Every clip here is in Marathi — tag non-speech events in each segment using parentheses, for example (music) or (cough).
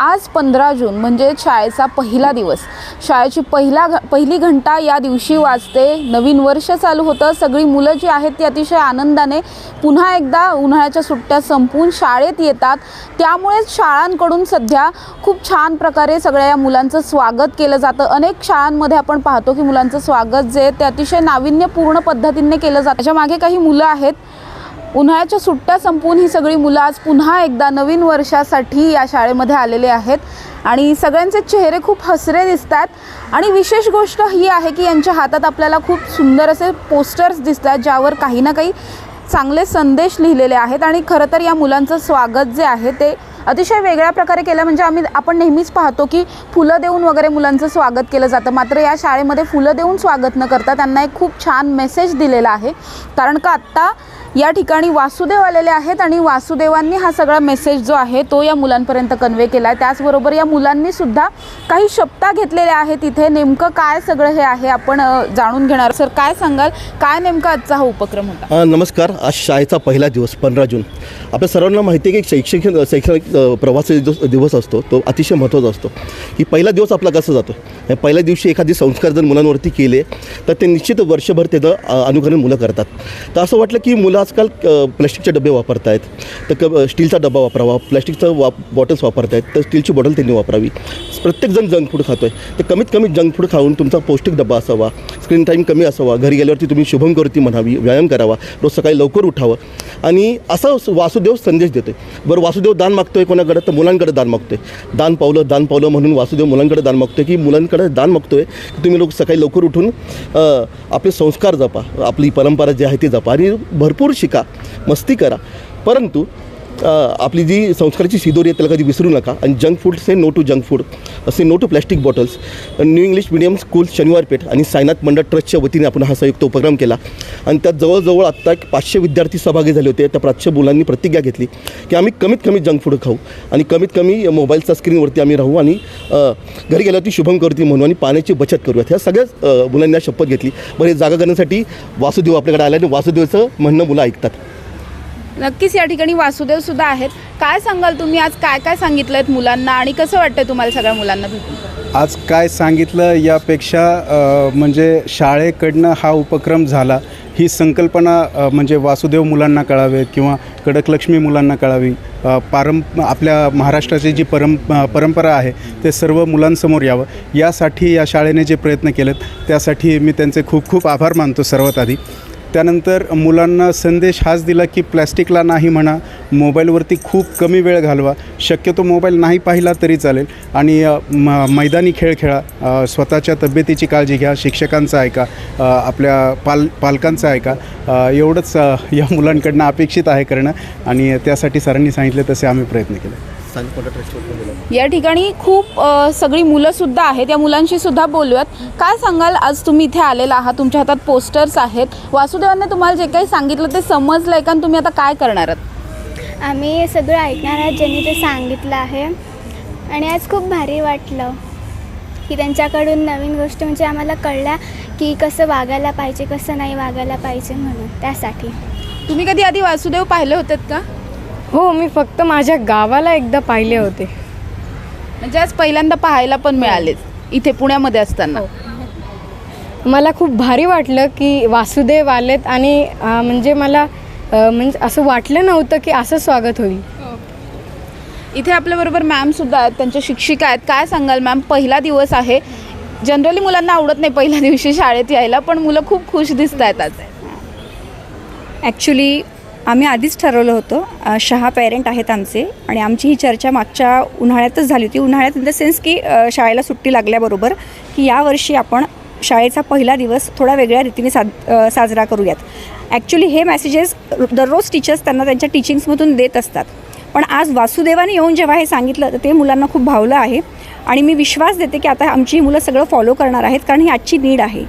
आज पंधरा जून म्हणजे शाळेचा पहिला दिवस. शाळेची पहिला घ पहिली घंटा या दिवशी वाजते. नवीन वर्ष चालू होतं. सगळी मुलं जी आहेत ती अतिशय आनंदाने पुन्हा एकदा उन्हाळ्याच्या सुट्ट्या संपून शाळेत येतात. त्यामुळेच शाळांकडून सध्या खूप छान प्रकारे सगळ्या या मुलांचं स्वागत केलं जातं. अनेक शाळांमध्ये आपण पाहतो की मुलांचं स्वागत जे ते अतिशय नाविन्यपूर्ण पद्धतीने केलं जातं. त्याच्यामागे काही मुलं आहेत. उन्हाळ्याच्या सुट्ट्या संपवून ही सगळी मुलं आज पुन्हा एकदा नवीन वर्षासाठी या शाळेमध्ये आलेले आहेत. आणि सगळ्यांचे चेहरे खूप हसरे दिसतात आणि विशेष गोष्ट ही आहे की यांच्या हातात आपल्याला खूप सुंदर असे पोस्टर्स दिसतात ज्यावर काही ना काही चांगले संदेश लिहिलेले आहेत. आणि खरं तर या मुलांचं स्वागत जे आहे ते अतिशय वेगळ्या प्रकारे केलं. म्हणजे आम्ही आपण नेहमीच पाहतो की फुलं देऊन वगैरे मुलांचं स्वागत केलं जातं. मात्र या शाळेमध्ये फुलं देऊन स्वागत न करता त्यांना एक खूप छान मेसेज दिलेला आहे. कारण का आत्ता या ठिकाणी वासुदेव आलेले आहेत आणि वासुदेवांनी हा सगळा मेसेज जो आहे तो या मुलांपर्यंत कन्वे केला आहे त्याचबरोबर या मुलांनी सुद्धा काही शब्दा घेतलेल्या आहेत इथे. नेमकं काय सगळं हे आहे आपण जाणून घेणार. सर काय सांगाल? काय नेमका आजचा हा उपक्रम होता? नमस्कार. आज शाळेचा पहिला दिवस पंधरा जून. आपल्या सर्वांना माहिती आहे की शैक्षणिक शैक्षणिक अ, प्रवास जो दिवस असतो. तो अतिशय महत्त्वाचा असतो. की पहिला दिवस आपला कसा जातो? पहिल्या दिवशी एखादी संस्कार जर मुलांवरती केले तर ते निश्चित वर्षभर त्याचं अनुकरण मुलं करतात. तर असं वाटलं की मुलं आजकाल प्लॅस्टिकचे डबे वापरत आहेत तर क स्टीलचा डबा वापरावा प्लॅस्टिकचं वाप बॉटल्स वापरत आहेत तर स्टीलची बॉटल त्यांनी वापरावी. प्रत्येकजण जंक फूड खातो आहे तर कमीत कमी जंक फूड खाऊन तुमचा पौष्टिक डबा असावा स्क्रीन टाईम कमी असावा घरी गेल्यावरती तुम्ही शुभम करोती म्हणावी व्यायाम करावा रोज सकाळी लवकर उठावं. आणि असा वासुदेव संदेश देतो आहे बरं वासुदेव दान मागतो आहे कोणाकडे? तर मुलांकडे दान मागतो आहे दान पावलं दान पावलं म्हणून वासुदेव मुलांकडे दान मागतो आहे की मुलांकडे दान मागतोय की तुम्ही लोक सकाळी लवकर उठून आपले संस्कार जपा आपली परंपरा जी आहे ती जपा आणि भरपूर शिका मस्ती करा. परंतु आपली जी संस्काराची शिदोरी आहे त्याला कधी विसरू नका. आणि junk food say no to junk food असे no to plastic bottles new English medium school Shaniwar Peth आणि सायनाथ मंडळ ट्रस्टच्या वतीने आपण हा संयुक्त उपक्रम केला. आणि त्यात जवळजवळ आत्ता एक पाचशे विद्यार्थी सहभागी झाले होते. त्या पाचशे मुलांनी प्रतिज्ञा घेतली की आम्ही कमीत कमी जंक फूड खाऊ. आणि कमीत कमी मोबाईलच्या स्क्रीनवरती आम्ही राहू आणि घरी गेल्यावरती शुभम करती म्हणू आणि पाण्याची बचत करूयात. ह्या सगळ्याच मुलांना मुलांनी शपथ घेतली. बरं हे जागा करण्यासाठी वासुदेव आपल्याकडे आला आणि वासुदेवचं म्हणणं मुलं ऐकतात. नक्कीच या ठिकाणी वासुदेव सुद्धा आहेत. काय सांगाल तुम्ही? आज काय काय सांगितलं मुलांना आणि कसं वाटतं तुम्हाला सगळ्या मुलांना भेटून? आज काय सांगितलं यापेक्षा म्हणजे शाळेकडनं हा उपक्रम झाला. ही संकल्पना म्हणजे वासुदेव मुलांना कळावे किंवा कडकलक्ष्मी मुलांना कळावी. पारं आपल्या महाराष्ट्राची जी परं परंपरा आहे ते सर्व मुलांसमोर यावं. यासाठी या शाळेने जे प्रयत्न केलेत त्यासाठी मी त्यांचे खूप खूप आभार मानतो सर्वात आधी. त्यानंतर मुलांना संदेश हाच दिला की प्लॅस्टिकला नाही म्हणा मोबाईलवरती खूप कमी वेळ घालवा. शक्यतो मोबाईल नाही पाहिला तरी चालेल. आणि म मैदानी खेळ खेळा. स्वतःच्या तब्येतीची काळजी घ्या शिक्षकांचं ऐका आपल्या पाल पालकांचं ऐका. एवढंच या मुलांकडनं अपेक्षित आहे करणं. आणि त्यासाठी सरांनी सांगितले तसे आम्ही प्रयत्न केले. या ठिकाणी खूप सगळी मुलं सुद्धा आहेत. या मुलांशी सुद्धा बोलूयात. काय सांगाल? आज तुम्ही इथे आलेला आहात. तुमच्या हातात पोस्टर्स आहेत. वासुदेवांनी तुम्हाला जे काही सांगितलं ते समजलंय का? आणि तुम्ही आता काय करणार आहात? आम्ही हे सगळं ऐकणार आहोत. ज्यांनी ते सांगितलं आहे. आणि आज खूप भारी वाटलं की त्यांच्याकडून नवीन गोष्टी म्हणजे आम्हाला कळल्या की कसं वागायला पाहिजे कसं नाही वागायला पाहिजे म्हणून. त्यासाठी. तुम्ही कधी आधी वासुदेव पाहिले होतेत का? हो मी फक्त माझ्या गावाला एकदा पाहिले होते. म्हणजे आज पहिल्यांदा पाहायला पण मिळालेच इथे पुण्यामध्ये असताना. मला खूप भारी वाटलं की वासुदेव आलेत आणि अं, म्हणजे मला अं, म्हणजे असं वाटलं नव्हतं की असं स्वागत होईल. इथे आपल्याबरोबर मॅम सुद्धा आहेत त्यांच्या शिक्षिका आहेत. काय सांगाल मॅम? पहिला दिवस आहे. जनरली मुलांना आवडत नाही पहिल्या दिवशी शाळेत यायला पण मुलं खूप खुश दिसत आहेत आज. ॲक्च्युली आम्ही आधीच ठरवलं होतं शहा पेरेंट आहेत आमचे आणि आमची ही चर्चा मागच्या उन्हाळ्यातच झाली होती. उन्हाळ्यात इन द सेन्स की शाळेला सुट्टी लागल्याबरोबर की यावर्षी आपण शाळेचा पहिला दिवस थोडा वेगळ्या रीतीने साज साजरा करूयात. ॲक्च्युली हे मेसेजेस दररोज टीचर्स त्यांना त्यांच्या टीचिंग्समधून देत असतात. पण आज वासुदेवाने येऊन जेव्हा हे सांगितलं तर ते मुलांना खूप भावलं आहे. आणि मी विश्वास देते की आता आमची ही मुलं सगळं फॉलो करणार आहेत कारण ही आजची नीड आहे.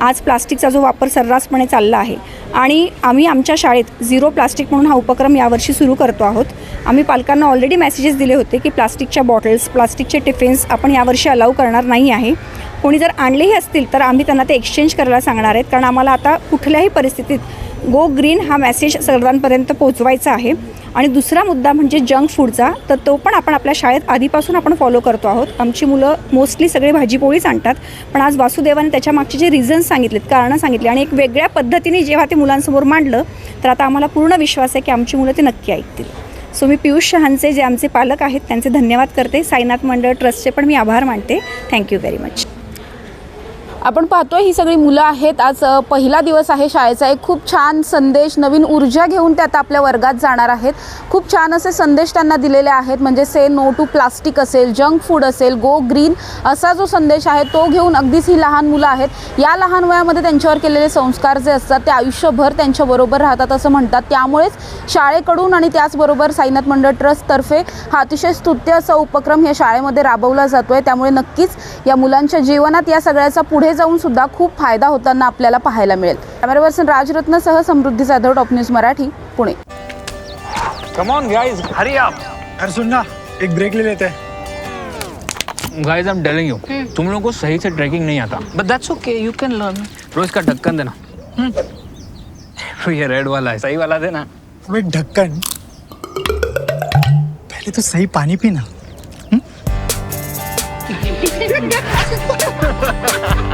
आज प्लास्टिकचा जो वापर सर्रासपणे चालला आहे आणि आम्ही आमच्या शाळेत झिरो प्लास्टिक म्हणून हा उपक्रम यावर्षी सुरू करतो आहोत. आम्ही पालकांना ऑलरेडी मेसेजेस दिले होते की प्लास्टिकच्या बॉटल्स प्लास्टिकचे टिफिन्स आपण यावर्षी अलाऊ करणार नाही आहे. कोणी जर आणलेही असतील तर आम्ही त्यांना ते एक्सचेंज करायला सांगणार आहेत. कारण आम्हाला आता कुठल्याही परिस्थितीत गो ग्रीन हा मेसेज सर्वांपर्यंत पोहोचवायचा आहे. आणि दुसरा मुद्दा म्हणजे जंक फूडचा तर तो पण आपण आपल्या शाळेत आधीपासून आपण फॉलो करतो आहोत. आमची मुलं मोस्टली सगळे भाजीपोळीच आणतात. पण आज वासुदेवाने त्याच्या मागचे जे रिझन्स सांगितलेत कारणं सांगितली आणि एक वेगळ्या पद्धतीने जेव्हा ते मुलांसमोर मांडलं तर आता आम्हाला पूर्ण विश्वास आहे की आमची मुलं ते नक्की ऐकतील. सो मी पियुष शहांचे जे आमचे पालक आहेत त्यांचे धन्यवाद करते. साईनाथ मंडळ ट्रस्टचे पण मी आभार मानते. थँक्यू व्हेरी मच आपण पाहतोय ही सगळी मुलं आहेत. आज पहिला दिवस आहे शाळेचा. एक खूप छान संदेश नवीन ऊर्जा घेऊन ते आता आपल्या वर्गात जाणार आहेत. खूप छान असे संदेश त्यांना दिलेले आहेत. म्हणजे से नो टू प्लास्टिक असेल जंक फूड असेल गो ग्रीन असा जो संदेश आहे तो घेऊन अगदीच ही लहान मुलं आहेत. या लहान वयामध्ये त्यांच्यावर केलेले संस्कार जे असतात ते आयुष्यभर त्यांच्याबरोबर राहतात असं म्हणतात. त्यामुळेच शाळेकडून आणि त्याचबरोबर साईनाथ मंडळ ट्रस्टतर्फे हा अतिशय स्तुत्य असा उपक्रम या शाळेमध्ये राबवला जातोय. त्यामुळे नक्कीच या मुलांच्या जीवनात या सगळ्याचा पुढे जाऊन सुद्धा खूप फायदा होताना आपल्याला पाहायला मिळेल. Camera person राजरत्नसह Samruddhi Jadhav top news Marathi Pune. Come on guys hurry अरे सुन ना एक ब्रेक ले लेते. हैं guys I am telling you तुम लोगों को सही से ट्रैकिंग नहीं आता. But that's okay you can learn रोज का ढक्कन देना. हम्म। ये रेड वाला है. सही वाला देना. अबे ढक्कन. पहले तो सही पानी पीना. (laughs)